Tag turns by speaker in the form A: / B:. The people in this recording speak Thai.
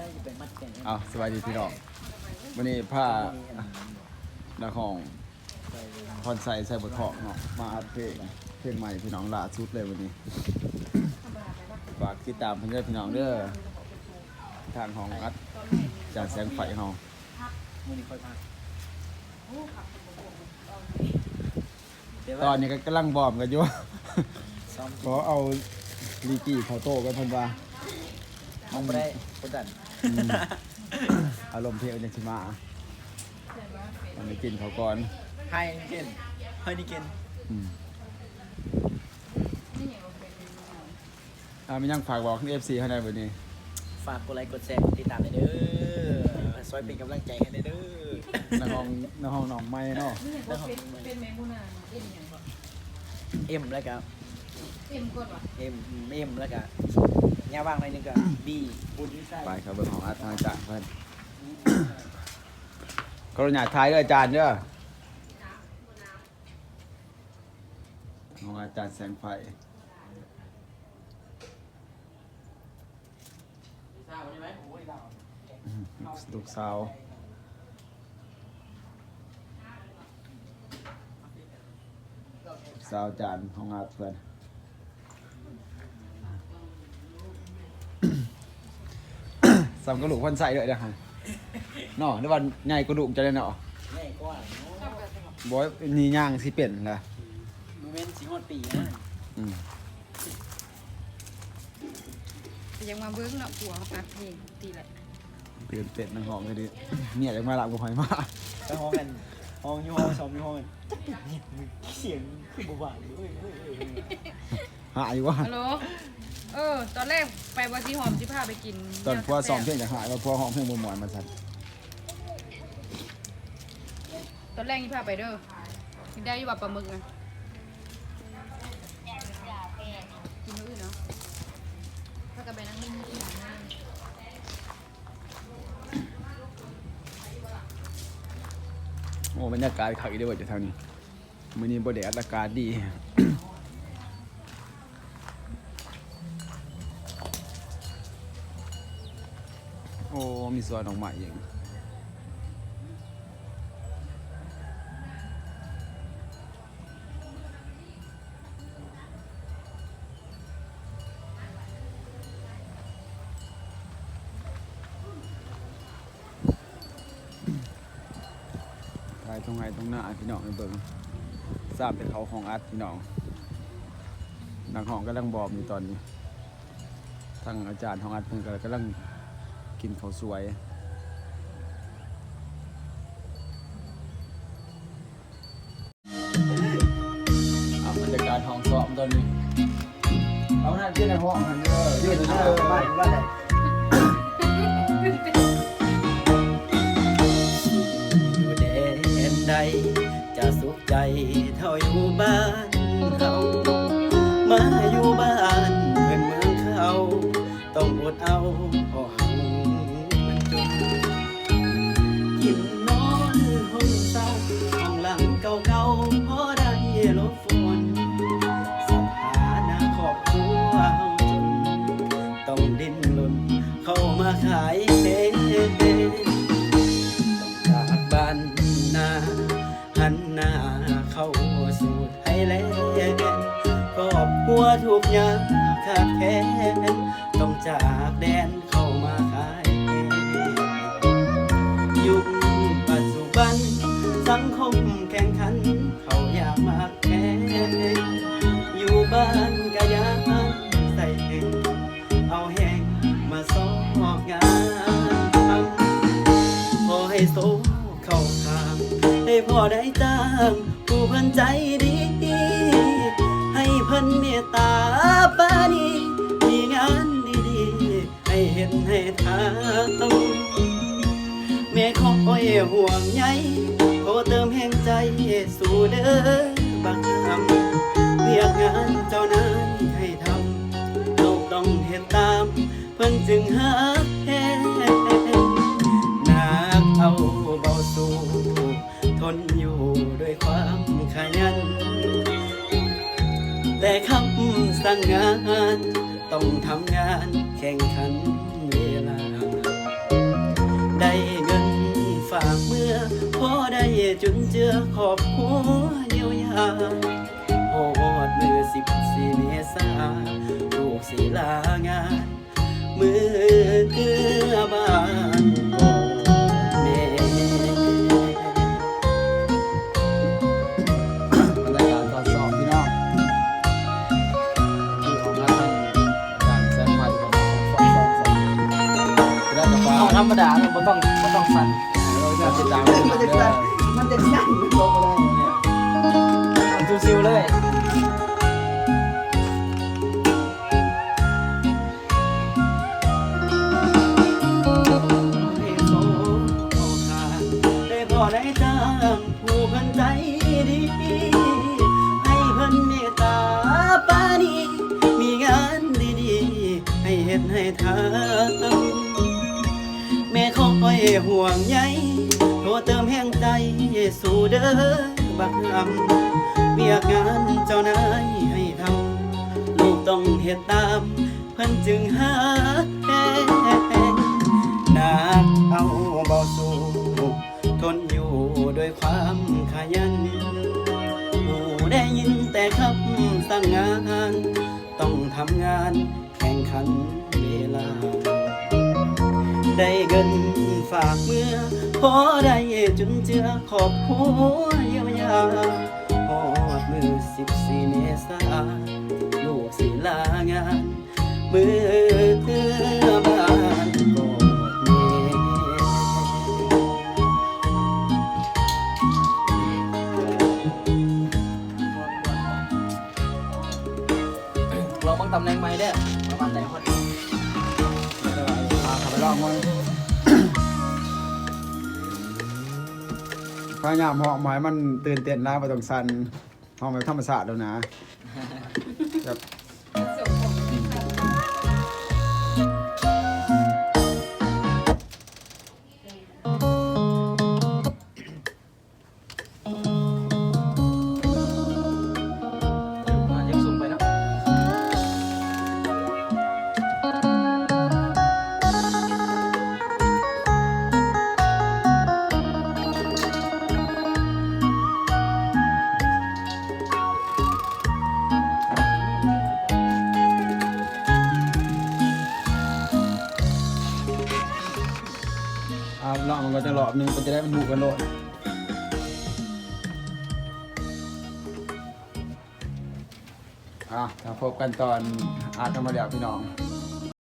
A: ได้จะเอา
B: สวัสดีพี่น้องวันนี้ผ้านักของคอนไซใส่บทของเนาะมาอัดเพลงเพลงใหม่พี่น้องล่าสุดเลยวันนี้ฝากติดตามเพื่อนพี่น้องเด้อทางของอัดจากแสงไฟเฮา
A: มือนี้ค่อยพัก
B: ตอนนี้ก็กำลังบอมกันอยู่ขอเอาลีกี้เขาโต้กันพิ่นว่า
A: มองไม่ได้กดดัน
B: อืมอารมณ์เพลงจังสิมาอันนี้กินเขาวก่อน
A: ไฮนิเกนไฮนิเกน
B: อืมอ่ามียังฝากบอกเอฟซีเขาได้วันนี้
A: ฝากกดไลค์กดแชร์กดติดตามให้เด้อซอยเป็นกำลังใจให้เด้อ
B: นักห้องนักห้องน้องไม่เนาะ
C: นี่ก็เป็นเป็นเมมูนาเอ็มอย่างก่อน
A: เอ็มแล้วก็
C: เอ็มก่อนวะ
A: เอ็มเอ็มแล้วก็แง่ว่างหน่อยหนึงก็ บีบุญวิสัย
B: ไปครับเบิ่งของอาจารย์จากเพื่อนกรุณาทายด้วยอาจารย์เด้อของอาจารย์แสงไฟอืมลูกสาวลูกสาวอาจารย์ของอาเพื่อน สำกระดูกพันใส่เลยนะฮะเนาะในวันใหญ่กระดูกจะได้เนาะ
A: แม่ก็ว่า
B: บอยนี่ย่างสิเป็นล่ะ
A: โมเมนต์สีฮอดปีนะ
B: อืม
C: แต่ยังมาเบิ้งเนาะผัวอัดเพลงตีแหละ
B: เปลี่ยนเป็ดนางหอมเลยดิเนี่ยจะมาหลับกูหอยมา
A: ไปห้องกันห้องอยู่ห้องซ้อมอยู่ห้องกันเสียงคือบ่หวานเลยเฮ้ยเฮ้ยเฮ้ยเฮ้ย
B: หายว่า
C: ฮัลโหล เออ ตอนแรกไปวัดที่หอมที่พาไปกิน
B: ตอนพ่อซ้อมเพลงจะหายว่าพ่อห้องเพลงบนหมอนมาสั่น
C: ตอนแรกที่พาไปเด้อกินได้อยู่แบบปลาหมึกไงกินมื้ออื่นเนาะถ้ากันไปนั่งนิ่งๆกินอาหาร
B: โอ้บรรยากาศขักอีเดียวจะเท่านี้มื้อนี้บ่แดดอากาศดี โอ้ มีสวนดอกไม้อย่างถ่ายตรงไหนตรงหน้าพี่น้องไปเบิ่งทราบเป็นเขาของอาร์ตพี่น้องนักห้องกำลังบอมอยู่ตอนนี้ทางอาจารย์ของอาร์ตเพิ่นก็กำลัง กินข้าวสวย เอาบรรยากาศห้องสอบตอนนี้ เอาหน้าที่ในห้องกันเด้อยืดเด้อ
A: บ้านบ้านไหนอยู่แดนใดจะสุขใจเท่าอยู่บ้านเขา มาอยู่บ้านเพื่อนเมืองเขา ต้องอดเอาพราะหัง มาขายเองต้องจากบ้านนาหันหน้าเข้าสู่ไทยแลนด์ครอบครัวทุกอย่างขาดแคลนต้องจากแดนเข้ามาขาย โซเข้าทาง ให้พ่อได้จ้างผู้เพิ่นใจดี ให้เพิ่นเมตตาปานีมีงานดีๆ ให้เห็นให้ทำแม่ขออ้อยห่วงใยโทรเติมแห่งใจสู่เด้อบักคำเรียกงานเจ้านายให้ทำเราต้องเห็นตาม เพิ่นจึงหัก นอยู่ด้วยความขยัน แต่คำสั่งงานต้องทำงานแข่งขันเวลา ได้เงินฝากเมื่อพ่อได้จุนเจือขอบคัวเยี
B: ยวยาโอดมื่อสิบสี่เมษาลูกสีลางา
D: น มดาเนี่ยบ่ต้องต้องสั่น
B: เราจะติดตามกันเด้อ
D: มันจะสั่นลงเลยเนี่ยซิวๆเลย
A: ให้โซโอคาได้พอได้จ้างผู้เพิ่นใจดี ให้เพิ่นเมตตาปานีมีงานดีๆ ให้เฮ็ดให้ทำ แม่คอยห่วงใยโทรเติมแห่งใจสู่เด้อบักลำเวียกงานเจ้านายให้ทำลูกต้องเฮ็ดตามเพิ่นจึงหาแหนักเอาเบาสู้ทนอยู่ด้วยความขยันหูได้ยินแต่คำสั่งงาน ต้องทำงานแข่งขัน ได้เงินฝากเมื่อพอได้จุนเจือขอบหัวเยียวยาพอดมือสิบสี่เมษาลูกศิลางานมือเกือา
B: ขับไปลองมันพยายามหอกหมายมันตื่นเต้นแล้วไปตรงสันห้องแบบธรรมศาสตร์แล้วนะแบบ
D: อ่าะ
B: มันก็จะรอบนึงมันจะได้มันบุกกันโลดอะถ้าพบกันตอนอาร์ตกันมาเดียวพี่น้อง